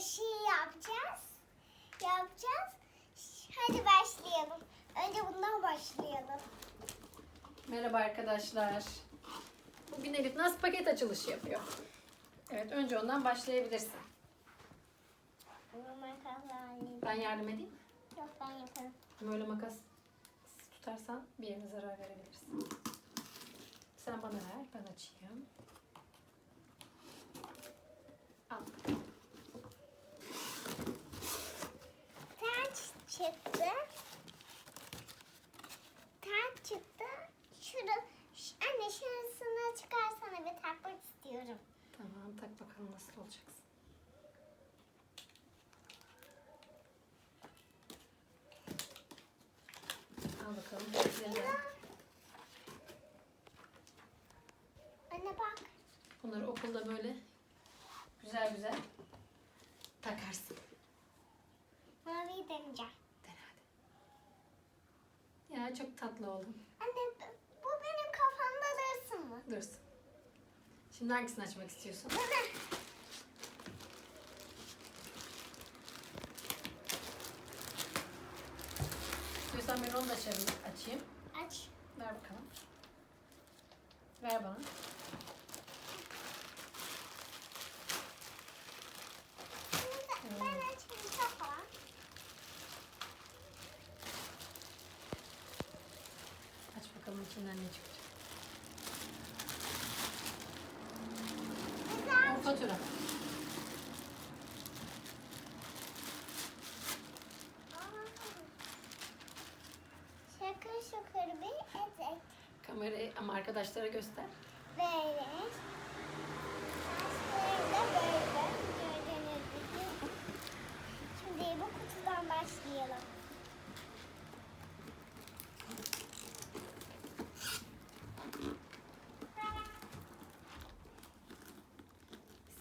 şey yapacağız. Yapacağız. Hadi başlayalım. Önce bundan başlayalım. Merhaba arkadaşlar. Bugün Elif nasıl paket açılışı yapıyor? Evet önce ondan başlayabilirsin. Ben yardım edeyim mi? Yok ben yaparım. Böyle makas tutarsan bir yerine zarar verebilirsin. Sen bana ver ben açayım. Al. Taç çıktı. Taç çıktı. Şurada, ş- anne şurasını çıkarsana bir takmak istiyorum. Tamam tak bakalım nasıl olacaksın. Al bakalım. Anne bak. Bunları okulda böyle güzel güzel takarsın. Maviyi deneyeceğim. Çok tatlı oldun. Anne bu benim kafamda dursun mu? Dursun. Şimdi hangisini açmak istiyorsun? Bana. İstiyorsan ben onu da açayım. Aç. Ver bakalım. Ver bana. Bunu da- Ben açmayayım kafa. Aç bakalım içinden ne çıkacak. O fatura. Şakır şakır bir etek. Kamerayı ama arkadaşlara göster. Böyle. Saçları da böyle. Gördüğünüz gibi. Şimdi bu kutudan başlayalım.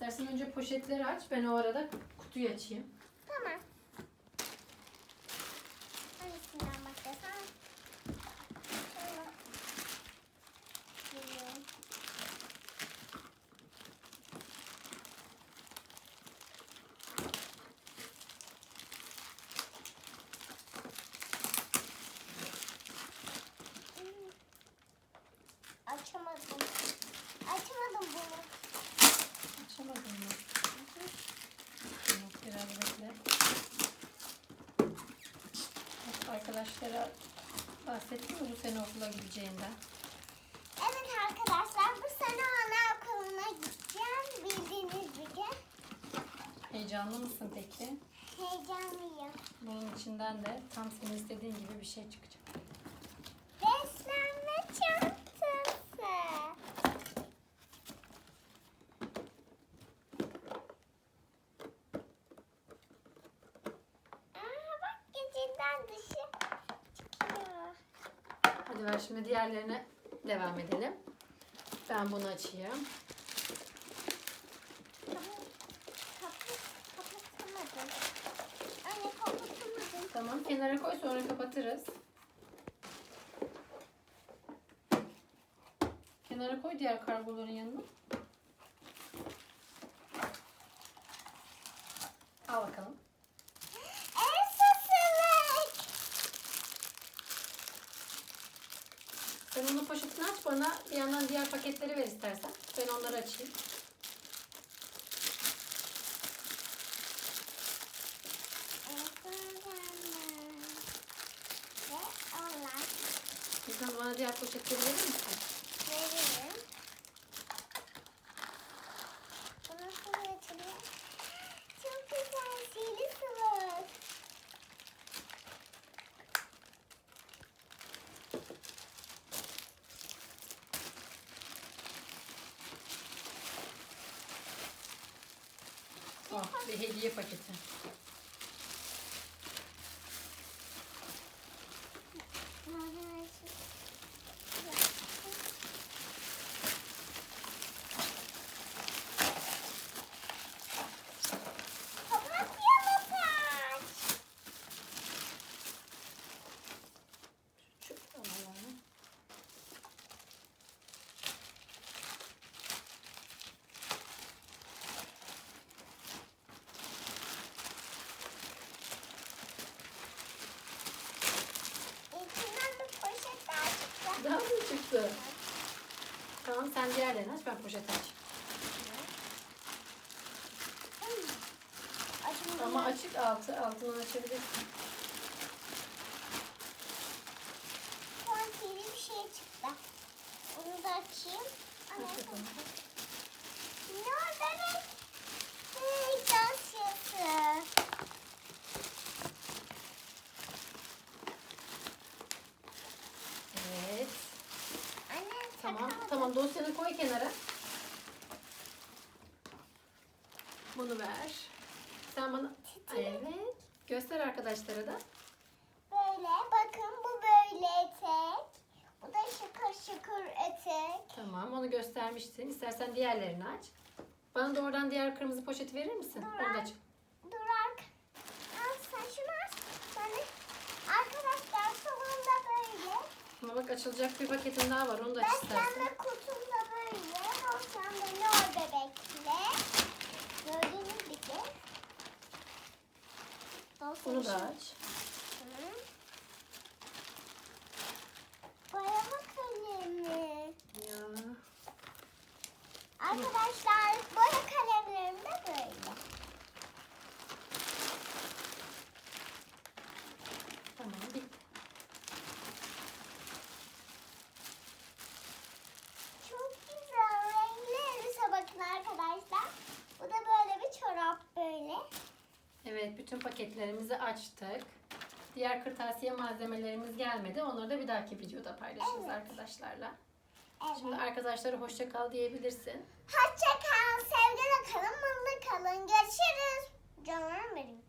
İstersen önce poşetleri aç. Ben o arada kutuyu açayım. Tamam. Hangisinden başlasam? Açamadım. Açamadım bunu. Mı? Tamam, biraz bekle. Arkadaşlara bahsettin mi bu sene okula gideceğinden? Evet arkadaşlar bu sene anaokuluna gideceğim bildiğiniz gibi. Heyecanlı mısın peki? Heyecanlıyım. Bunun içinden de tam senin istediğin gibi bir şey çıkacak. Hadi ver şimdi diğerlerine devam edelim. Ben bunu açayım. Tamam kenara koy sonra kapatırız. Kenara koy diğer kargoların yanına. Al bakalım. Elsa Sıvık. Sen onun poşetini aç bana bir yandan diğer paketleri ver istersen. Ben onları açayım. Lütfen bana diğer poşetleri verir misin? veririm. Oh bir hediye paketi. Tamam sen diğerlerini aç ben poşet aç. Ama açık altı altından açabilirsin. Kuantiyeli bir şey çıktı. Onu da açayım. Aç bakalım. ne o bebek? Hey, dosyası. Evet. Anne Tamam. takamadım. Tamam dosyanı koy kenara. Bunu ver. Sen bana Evet. Göster arkadaşlara da. Böyle bakın bu böyle etek. Bu da şıkır şıkır etek. Tamam onu göstermiştin. İstersen diğerlerini aç. Bana da oradan diğer kırmızı poşeti verir misin? Dur, Onu da aç. aç. Durak. Al sen şunu. Ben de... Arkadaşlar. Ama bak açılacak bir paketin daha var. Onu da aç istersen. Beslenme kutumda böyle. Olsam da lor bebekle. Gördüğünüz gibi. Olsun Bunu da aç. Hı. Boyama kalemi. Ya. Arkadaşlar boya kalemlerim paketlerimizi açtık. Diğer kırtasiye malzemelerimiz gelmedi. Onları da bir dahaki videoda paylaşırız evet. arkadaşlarla. Evet. Şimdi arkadaşlara hoşça kal diyebilirsin. Hoşça kal, sevgiyle kalın, mutlu kalın. Görüşürüz. Canlarım benim.